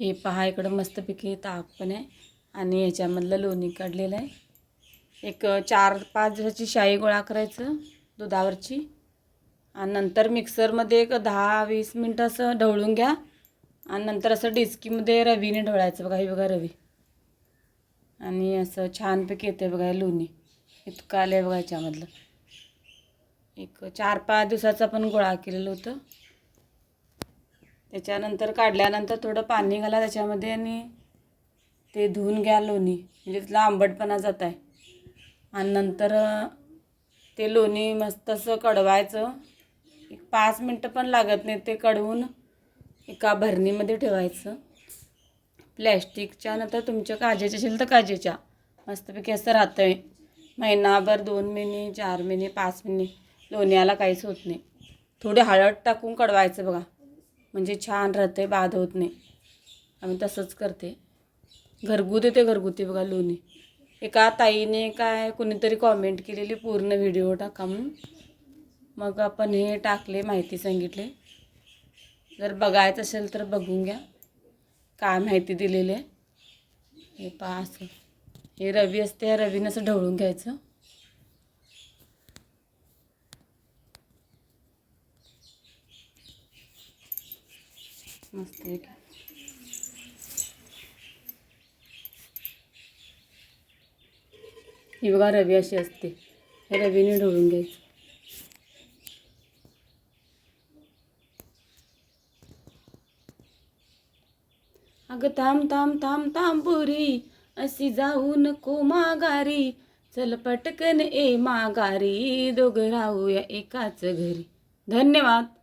हे पहा इकडं मस्तपैकी ताक पण आहे. आणि ह्याच्यामधलं लोणी काढलेलं आहे. एक चार पाच दिवसाची शाई गोळा करायचं दुधावरची. आणि नंतर मिक्सरमध्ये एक दहा वीस मिनटं असं ढवळून घ्या. आणि नंतर असं डिस्कीमध्ये रवीने ढवळायचं बघा हे बघा रवी. आणि असं छानपैकी येते बघा लोणी. इतकं आलं आहे बघा ह्याच्यामधलं एक चार पाच दिवसाचं आपण गोळा केलेलं होतं. त्याच्यानंतर काढल्यानंतर थोडं पाणी घाला त्याच्यामध्ये आणि ते धुवून घ्या लोणी. म्हणजे तिथला आंबटपणा जात आहे. आणि नंतर ते लोणी मस्त असं कडवायचं. एक पाच मिनटं पण लागत नाही ते कडवून एका भरणीमध्ये ठेवायचं. प्लॅस्टिकच्या नंतर तुमच्या काजेच्या असेल तर काजेच्या. मस्तपैकी असं राहतं आहे महिनाभर दोन महिने चार महिने पाच महिने लोण्याला काहीच होत नाही. थोडे हळद टाकून कडवायचं बघा. म्हणजे छान राहते बाद होत नाही. आम्ही तसंच करते. घरगुती ते घरगुती बघा लोणी. एका ताईने काय कुणीतरी कॉमेंट केलेली पूर्ण व्हिडिओ टाका म्हणून. मग आपण हे टाकले माहिती सांगितले. जर बघायचं असेल तर बघून घ्या. काय माहिती दिलेली आहे. हे पहा असं. हे रवी असते या रवीनं असं ढवळून घ्यायचं. मस्त आहे. ही बघा रवी अशी असते. हे रवीने ढवळून घ्यायचं. अगं थांब थांब थांब थांब पुरी. अशी जाऊ नको माघारी. चल पटकन ए माघारी. दोघं राहूया एकाच घरी. धन्यवाद.